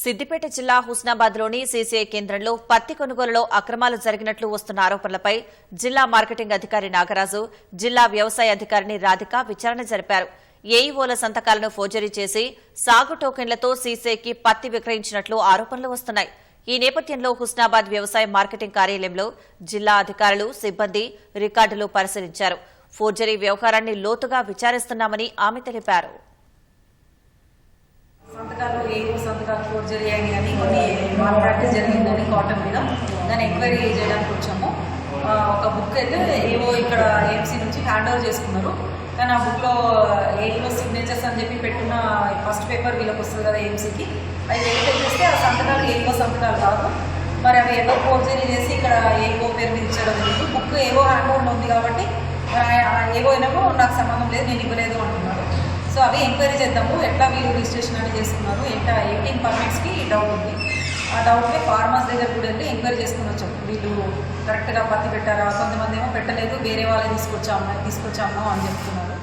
సిద్దిపేట జిల్లా హుస్నాబాద్లోని సీసీఐ కేంద్రంలో పత్తి కొనుగోలులో అక్రమాలు జరిగినట్లు వస్తున్న ఆరోపణలపై జిల్లా మార్కెటింగ్ అధికారి నాగరాజు జిల్లా వ్యవసాయ అధికారిని రాధిక విచారణ జరిపారు. ఏఈఓల సంతకాలను ఫోర్జరీ చేసి సాగు టోకెన్లతో సీసీఐకి పత్తి విక్రయించినట్లు ఆరోపణలు వస్తున్నాయి. ఈ నేపథ్యంలో హుస్నాబాద్ వ్యవసాయ మార్కెటింగ్ కార్యాలయంలో జిల్లా అధికారులు సిబ్బంది రికార్డులు పరిశీలించారు. ఫోర్జరీ వ్యవహారాన్ని లోతుగా విచారిస్తున్నామని ఆమె తెలిపారు. ఇంకా ఫోర్జరీ అయినాయి అని కొన్ని ప్రాక్టీస్ జరిగిందని కాటన్ మీద. దాన్ని ఎంక్వైరీ చేయడానికి వచ్చాము. ఒక బుక్ అయితే ఏవో ఇక్కడ ఏఎంసీ నుంచి హ్యాండ్ ఓవర్ చేసుకున్నారు. కానీ ఆ బుక్లో ఏవో సిగ్నేచర్స్ అని చెప్పి పెట్టిన ఫస్ట్ పేపర్ వీళ్ళకి వస్తుంది కదా ఏఎంసీకి అవి వెరిఫై చేస్తే ఆ సంతకాలు ఏవో సంతకాలు కాదు. మరి అవి ఏవో ఫోర్జరీ చేసి ఇక్కడ ఏవో పేరు మీద ఇచ్చడం లేదు బుక్ ఏవో హ్యాండ్ ఓవర్ ఉంది కాబట్టి ఏవో అయినామో నాకు సంబంధం లేదు నేను ఇవ్వలేదు అంటున్నారు. సో అవి ఎంక్వైరీ చేద్దాము. ఎట్లా మీరు రిజిస్ట్రేషన్ అని చేసుకున్నారు ఎంత ఎయిటీన్ పర్మిట్స్కి డౌట్ ఉంది. ఆ డౌట్ని ఫార్మర్స్ దగ్గర కూడా వెళ్ళి ఎంక్వైరీ చేసుకుని వచ్చాం. వీళ్ళు కరెక్ట్గా పత్తి పెట్టారా? కొంతమంది ఏమో పెట్టలేదు వేరే వాళ్ళే తీసుకొచ్చాము తీసుకొచ్చాము అని చెప్తున్నారు.